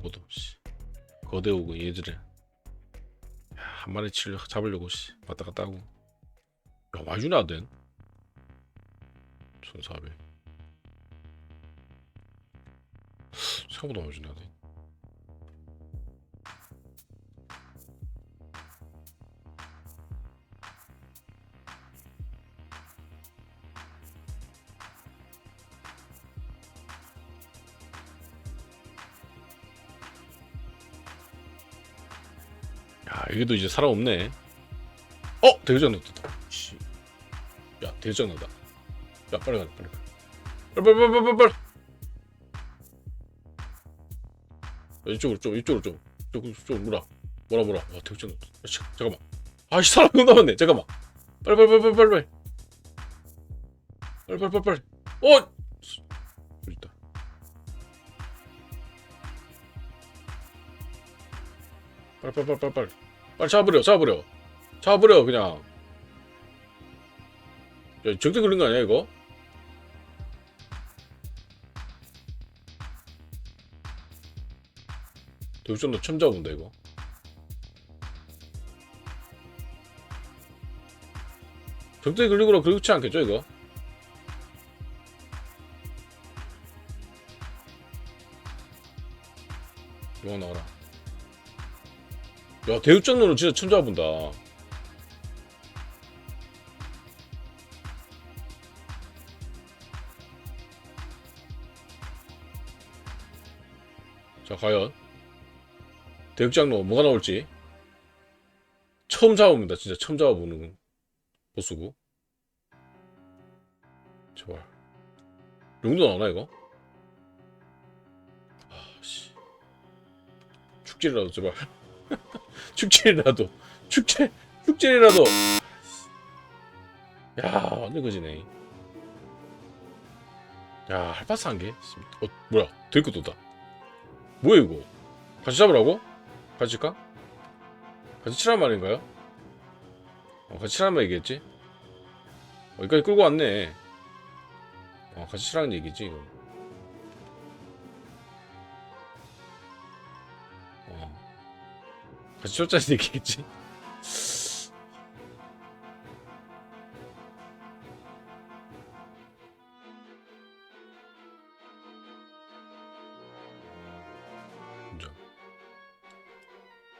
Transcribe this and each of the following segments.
아무것도 씨. 거대 오고 얘들을. 야, 한 마리 치 잡으려고 씨. 왔다 갔다 하고. 야 주네 아덴 1400 생각보다 주네 아 야 여기도 이제 사람 없네 어 나왔다 씨. 야 대장 나다 야 빨리 가자 빨리 가 빨리 빨리 빨리 빨리 빨리 야, 이쪽으로 좀 이쪽으로 좀 이쪽으로 좀 뭐라 뭐라 뭐라 야, 자, 잠깐만 아씨 사람 너무 남았네 잠깐만 빨리 빨리 빨리 빨리 빨리 빨리 빨리 빨리 빨리 어 여기 있다 빨리 빨리 빨리 빨리 빨리 빨리 잡으려 잡으려 잡으려 그냥 야 적대 걸린 거 아니야 이거? 대우전도 처음 잡은다 이거 적대 거라 그렇지 않겠죠? 이거 야 대육장로는 진짜 처음 잡은다. 자 과연 대육장로 뭐가 나올지? 처음 잡아봅니다 진짜. 처음 잡아보는 보스고 제발 용도 나오나 이거? 아씨. 축제라도 제발 축제라도. 축제 축제라도. 야 완전 거지네. 야 할파스 한개 어 뭐야? 들고 도다. 뭐야 이거? 같이 잡으라고? 같이 칠까? 같이 치란 말인가요? 어, 같이 치란 말이겠지? 어, 여기까지 끌고 왔네. 어, 같이 치라는 얘기지 이거 같이 쳤자는 얘기겠지?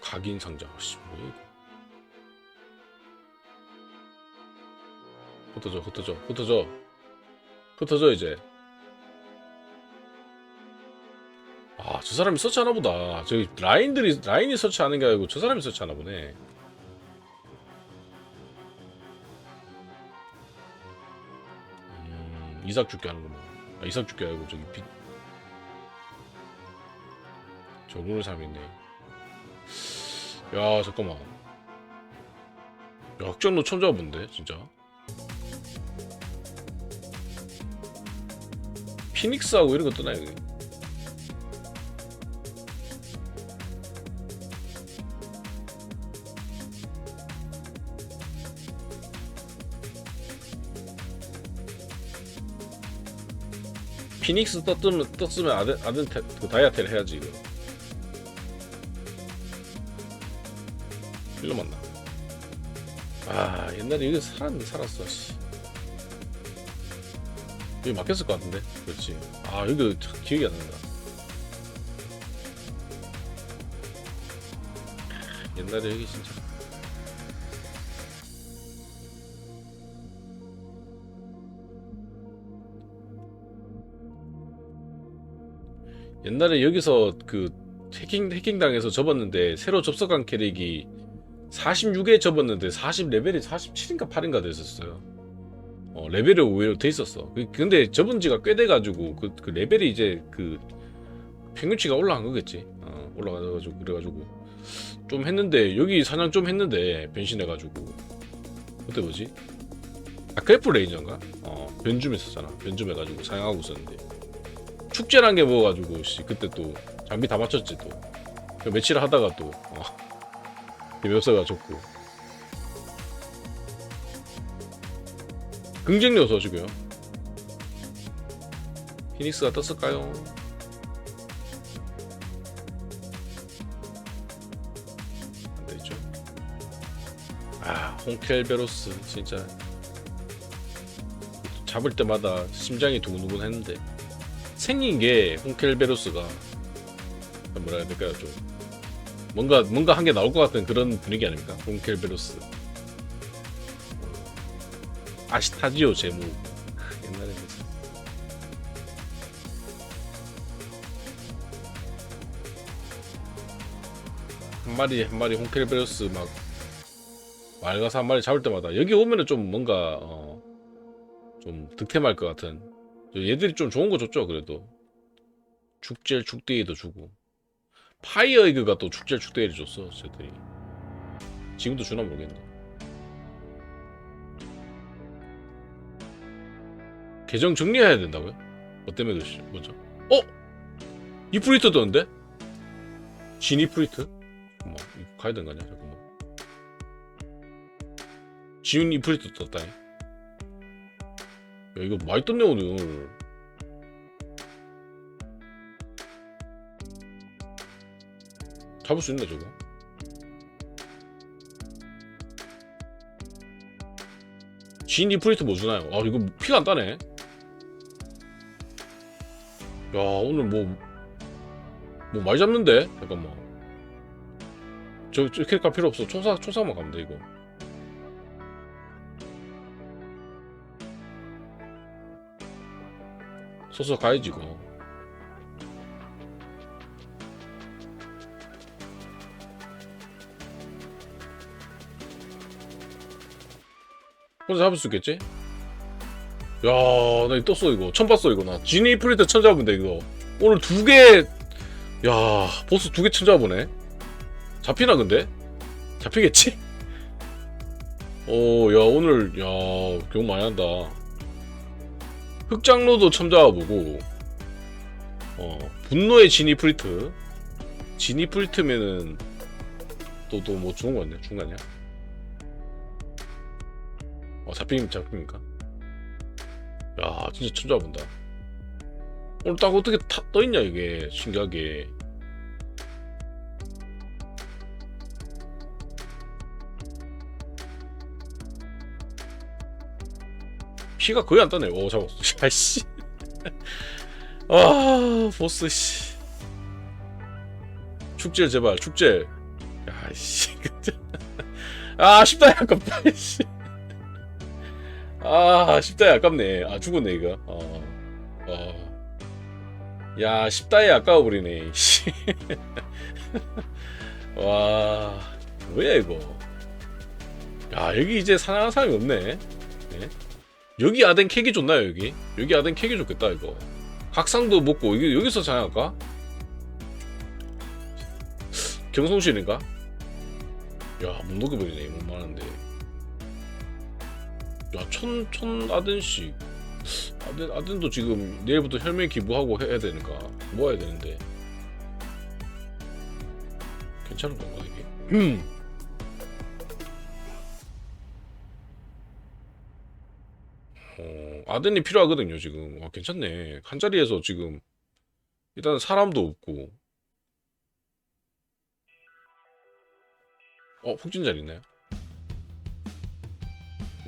각인 상자. 씨, 뭐야 이거? 흩어져, 흩어져, 흩어져, 흩어져 이제. 저 사람이 서치하나 보다. 저기 라인들이 라인이 서치하는 게 아니고 저 사람이 서치하나 보네. 음, 이삭 죽게 하는구나. 아, 이삭 죽게 아니고 저기 빛. 저분을 삼있네. 야, 잠깐만. 야, 흑장로 처음 잡아본데, 진짜. 피닉스하고 이런 거여 피닉스 떴으면 떴으면 아든 아든 테, 그 다이아텔 해야지 이거. 일로 만나. 아 옛날에 여기 살았는데 살았어. 씨. 여기 막혔을 것 같은데. 그렇지. 아참 기억이 안 난다. 옛날에 여기 진짜. 옛날에 여기서 그 해킹 해킹 당해서 접었는데 새로 접속한 캐릭이 46에 접었는데 40 레벨이 47인가 8인가 됐었어요. 어, 레벨이 오히려 돼 있었어. 그- 근데 접은 지가 꽤 돼가지고 그, 그 레벨이 이제 그 평균치가 올라간 거겠지. 어, 올라가가지고 그래가지고 좀 했는데 여기 사냥 좀 했는데 변신해가지고 그때 뭐지? 아 크래프 레인저인가? 어 변줌 했었잖아. 변줌 해가지고 사냥하고 있었는데 축제란 게 뭐가지고 씨 그때 또 장비 다 맞췄지 또. 그 며칠 하다가 또 아, 어. 묘사가 좋고. 긍정 요소 지고요. 피닉스가 떴을까요? 안되죠? 아, 홍켈베로스 진짜. 잡을 때마다 심장이 두근두근 했는데. 생긴 게 홍켈베로스가 뭐라 해야 될까요? 좀 뭔가 뭔가 한 게 나올 것 같은 그런 분위기 아닙니까? 홍켈베로스. 아시타지오 제무 옛날에 그랬어. 한 마리 한 마리 홍켈베로스 막 맑아서 한 마리 잡을 때마다 여기 오면은 좀 뭔가 어, 좀 득템할 것 같은 얘들이 좀 좋은 거 줬죠 그래도 축제일 축대이도 주고 파이어 에그가 또 축제일 축대이를 줬어 쟤들이 지금도 주나 모르겠네 계정 정리해야 된다고요? 뭐 때문에 그러시 뭐죠? 어? 이프리트 떴는데? 진 이프리트? 이거 가야 되는 거 아니야? 잠깐만 지훈 이프리트 떴다 야 이거 떴네 오늘 잡을 수 있나 저거? 진 이프리트 뭐 주나요? 아 이거 피가 안 따네 야 오늘 뭐뭐 많이 잡는데? 잠깐만 저, 저 캐릭터 필요 없어 초사 초사만 가면 돼 이거 소서 가야지 이거 혼자 잡을 수 있겠지? 야, 나 이거 떴어 이거. 처음 봤어 이거 나. 지니 프리트 처음 잡은데 이거. 오늘 두 개, 야, 보스 두개 잡으네. 잡히나 근데? 잡히겠지? 오, 야 오늘 야 경험 많이 한다. 흑장로도 처음 잡아보고, 어 분노의 지니 프리트. 지니 프리트면은 또 또뭐 좋은 거 같네. 좋은 거 아니야? 어, 잡히면 잡힙니까? 야, 진짜 천잡은다. 오늘 딱 어떻게 타, 떠있냐, 이게. 신기하게. 피가 거의 안 따네. 오, 잡았어. 아이씨. 아, 보스, 씨. 축제 제발, 축제. 야, 씨. 아, 쉽다, 아깝다, 씨. 아 십다에 아깝네 아 죽었네 이거 어, 어. 야 십다에 아까워 버리네 씨. 와 뭐야 이거 야 여기 이제 사냥하는 사람이 없네 네? 여기 아덴 캐기 좋나요 여기 여기 아덴 캐기 좋겠다 이거 각상도 먹고 이게 여기서 사냥할까 경성실인가 야못 녹여버리네 못 많은데 야, 천, 천 아덴씩. 아덴, 아덴도 지금 내일부터 혈맹 기부하고 해야 되니까 모아야 되는데. 괜찮은 건가, 이게? 어, 아덴이 필요하거든요, 지금. 와, 괜찮네. 한 자리에서 지금, 일단 사람도 없고. 어, 폭진 자리 있나요?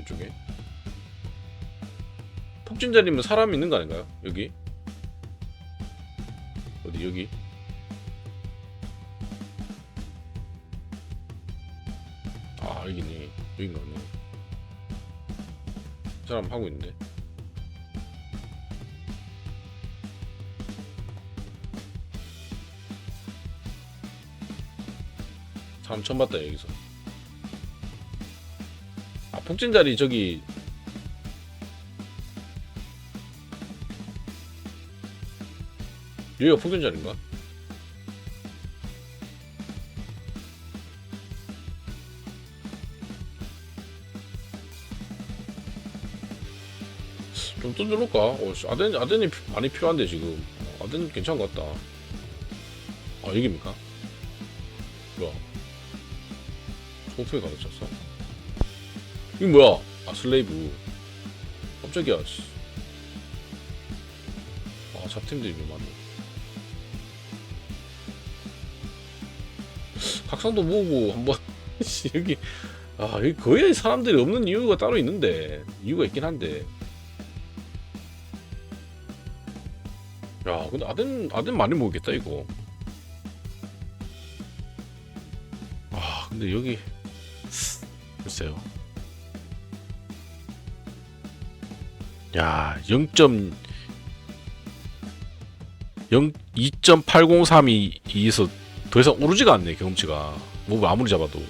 이쪽에. 폭진 자리면 사람 있는 거 아닌가요? 여기 어디 여기 아 여기네 여긴가 보네 사람 하고 있는데. 사람 처음 봤다 여기서. 아 폭진자리 저기. 여기가 폭균자리인가? 좀 던져놓을까? 어, 씨, 아덴, 아덴이 피- 많이 필요한데 지금 어, 아덴 괜찮은 것 같다 아 여기입니까? 뭐야 소프에 가르쳤어? 이거 뭐야 아 슬레이브 깜짝이야 씨. 아 잡팀들이 좀 많네 각성도 모으고 한번 씨, 여기 아, 이 거의 사람들이 없는 이유가 따로 있는데 이유가 있긴 한데. 야, 근데 아덴 아덴 많이 모으겠다 이거. 아, 근데 여기 글쎄요. 야, 0. 0 2.803이 2에서 더 이상 오르지가 않네 경험치가 뭐 아무리 잡아도